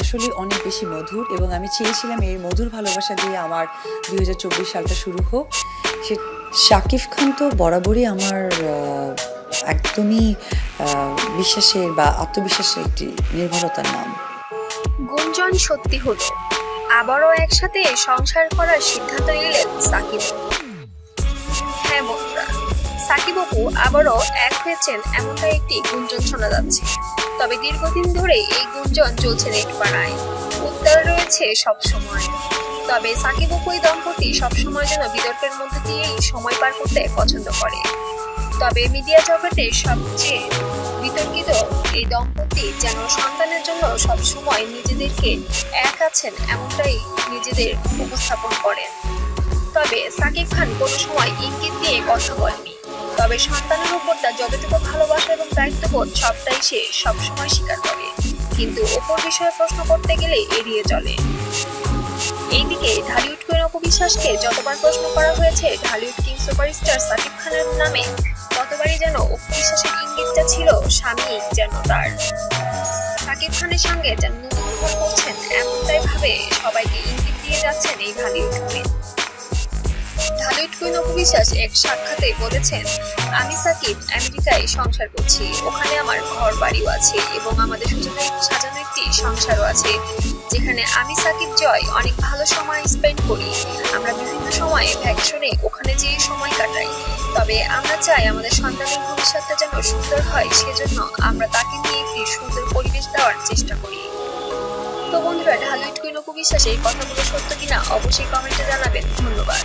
আসলে অনেক বেশি মধুর এবং আমি চেয়েছিলাম এই মধুর ভালোবাসা দিয়ে আমার দুই হাজার চব্বিশ সালটা শুরু হোক। সে শাকিব খান তো বরাবরই আমার একদমই বিশ্বাসের বা আত্মবিশ্বাসের একটি নির্ভরতার নাম। গুঞ্জন সত্যি হলো, আবারও একসাথে সংসার করার সিদ্ধান্ত নিলেন সাকিব। হ্যাঁ বন্ধুরা, সাকিব আবারও এক হয়েছেন এমনটা একটি গুঞ্জন শোনা যাচ্ছে। তবে দীর্ঘদিন ধরে এই গুঞ্জন চলছে নেট পাড়ায়। উত্তর রয়েছে সব সময়। তবে সাকিব অপু এই দম্পতি সবসময় যেন বিতর্কের মধ্যে দিয়েই সময় পার করতে পছন্দ করে। তবে মিডিয়া জগতে সবচেয়ে বিতর্কিত এই দম্পতি যেন সন্তানের জন্য সবসময় নিজেদেরকে এক আছেন এমনটাই নিজেদের উপস্থাপন করেন। তবে সাকিব খান কোনো সময় ইঙ্গিত দিয়ে কথা বলেনি তবে সন্তানের উপর তার যতটুকু ভালোবাসা এবং দায়িত্ববোধ, সবটাই সে সবসময় স্বীকার করে। কিন্তু ওপর বিষয়ে প্রশ্ন করতে গেলে এড়িয়ে চলে। এইদিকে ঢালিউড কুইন অপবিশ্বাসকে যতবার প্রশ্ন করা হয়েছে, ঢালিউড কিং সুপারস্টার সাকিব খানের নামে, ততবারই যেন অপবিশ্বাসের ইঙ্গিতটা ছিল, স্বামী যেন তার। সাকিব খানের সঙ্গে যেন নতুন করছেন, এমনটাই ভাবে সবাইকে ইঙ্গিত দিয়ে যাচ্ছেন এই ঢালিউড কুইন ঢালিউড কুইন অপবিশ্বাস এক সাক্ষাতে বলেছেন, আমি সাকিব, আমেরিকায় সংসার করছি। ওখানে আমার ঘর বাড়িও আছে এবং আমাদের সুযোগে সাজানো একটি সংসারও আছে, যেখানে আমি সাকিব জয় অনেক ভালো সময় স্পেন্ড করি। আমরা বিভিন্ন সময়ে ভ্যাকেশনে ওখানে যেয়ে সময় কাটাই। তবে আমরা চাই আমাদের সন্তানের ভবিষ্যৎটা যেন সুন্দর হয়, সেজন্য আমরা তাকে নিয়ে একটি সুন্দর পরিবেশ দেওয়ার চেষ্টা করি। তো বন্ধুরা ঢালুইট কুইন অপু বিশ্বাস এই কথাগুলো সত্য কিনা অবশ্যই কমেন্টে জানাবেন। ধন্যবাদ।